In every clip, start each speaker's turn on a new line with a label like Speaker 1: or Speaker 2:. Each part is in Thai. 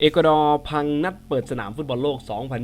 Speaker 1: เอกวาดอร์พังนัดเปิดสนามฟุตบอลโลก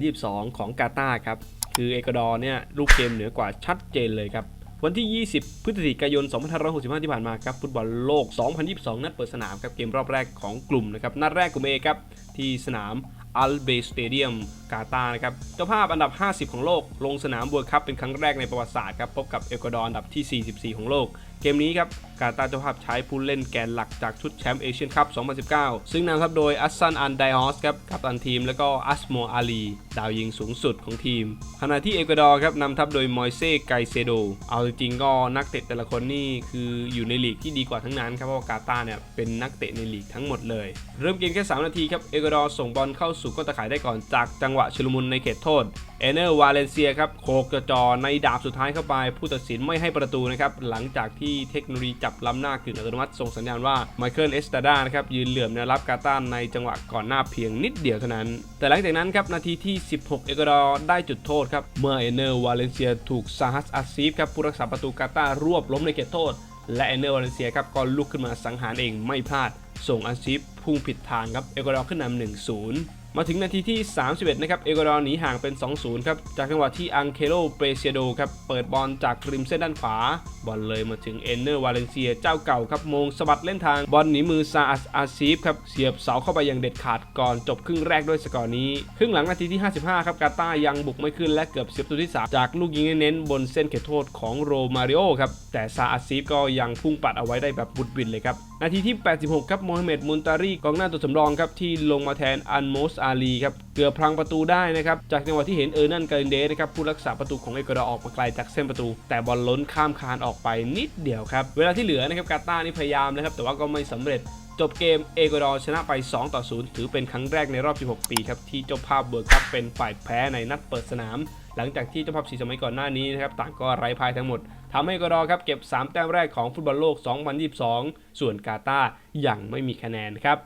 Speaker 1: 2022 ของกาตาร์ครับ คือเอกวาดอร์เนี่ยลูกเกมเหนือกว่าชัดเจนเลยครับ วันที่ 20 พฤศจิกายน 2565 ที่ผ่านมาครับ ฟุตบอลโลก 2022 นัดเปิดสนามครับ เกมรอบแรกของกลุ่มนะครับ นัดแรกกลุ่มเอครับ ที่สนามอัลเบสเตเดียมกาตาร์นะครับเจ้าภาพอันดับ 50 ของโลก ลงสนามบัวคัพเป็นครั้งแรกในประวัติศาสตร์ครับพบกับเอกวาดอร์อันดับที่ 44 ของโลก เกมนี้ครับกาตาร์เจ้าภาพใช้ผู้เล่นแกนหลักจากชุดแชมป์เอเชียนคัพ 2019 ซึ่งนำทัพโดยอัสซันอันไดฮอสครับกัปตันทีม แล้วก็อัสโมอาลี ดาวยิงสูงสุดของทีม ขณะที่เอกวาดอร์ครับนำทัพโดยมอยเซ่ไกเซโด เอาจริงก็นักเตะแต่ละคนนี่คืออยู่ในลีกที่ดีกว่าทั้งนั้นครับเพราะว่ากาตาร์เนี่ยเป็นนักเตะในลีกทั้งหมดเลย เริ่มเกมแค่ 3 นาทีครับเอกวาดอร์ส่งบอลเข้าสู่ก้นตะข่ายได้ก่อนจากจังหวะชุลมุนในเขตโทษ เอเนอร์วาเลนเซียครับโคกจอในดาบสุดท้ายเข้าไป ผู้ตัดสินไม่ให้ประตูนะครับ หลังจากที่เทคโนโลยีจับล้ำหน้ากึ่งอัตโนมัติส่งสัญญาณว่าไมเคิลเอสตาดานะครับยืนเหลื่อมแนวรับกาตาในจังหวะก่อนหน้าเพียงนิดเดียวเท่านั้น แต่หลังจากนั้นครับนาทีที่ 16 เอกวาดอร์ได้จุดโทษครับเมื่อเอเนอร์วาเลนเซียถูกซาฮัสอาซีฟครับผู้รักษาประตูกาตาร์รวบล้มในเขตโทษ และเอเนอร์วาเลนเซียครับก็ลุกขึ้นมาสังหารเองไม่พลาดส่งอาซีฟ พุ่งผิดทางครับเอกวาดอร์ขึ้นนำ1-0มาถึงนาทีที่ 31 นะครับ เอกวาดอร์หนีห่างเป็น 2-0 ครับ จากจังหวะที่อังเคโลเปเซียโดครับ เปิดบอลจากริมเส้นด้านขวา บอลเลยมาถึงเอนเนอร์วาเลนเซียเจ้าเก่าครับ มงสะบัดเล่นทาง บอลหนีมือซาอัสอาซีฟครับ เสียบเสาเข้าไปอย่างเด็ดขาดก่อนจบครึ่งแรกด้วยสกอร์นี้ ครึ่งหลังนาทีที่ 55 ครับ กาตาร์ยังบุกไม่ขึ้นและเกือบเสียประตูที่ 3 จากลูกยิงเน้นบนเส้นเขตโทษของโรมาริโอครับ แต่ซาอาซีฟก็ยังพุ่งปัดเอาไว้ได้แบบบุดบินเลยครับ นาทีที่ 86 ครับ โมฮัมเหม็ด มุนตารีกองหน้าตัวสำรองครับที่ลงมาแทนอันโมสอาลีครับเกือบพลังประตูได้นะครับจากจังหวะที่เห็นเออร์นันการินเดสนะครับผู้รักษาประตูของเอกวาดอร์ออกมาไกลจากเส้นประตู แต่บอลล้นข้ามคานออกไปนิดเดียวครับเวลาที่เหลือนะครับกาตาร์นี่พยายามนะครับแต่ว่าก็ไม่สำเร็จจบเกมเอกวาดอร์ชนะไป 2 ต่อ 0 ถือเป็นครั้งแรกในรอบ 16 ปีครับที่เจ้าภาพเวิร์คัพเป็นฝ่ายแพ้ในนัดเปิดสนาม หลังจากที่เจ้าภาพสีสมัยก่อนหน้านี้นะครับต่างก็ไร้พ่ายทั้งหมดทำให้เอกวาดอร์ครับเก็บ 3 แต้มแรกของฟุตบอลโลก 2022 ส่วนกาตาร์ยังไม่มีคะแนนครับ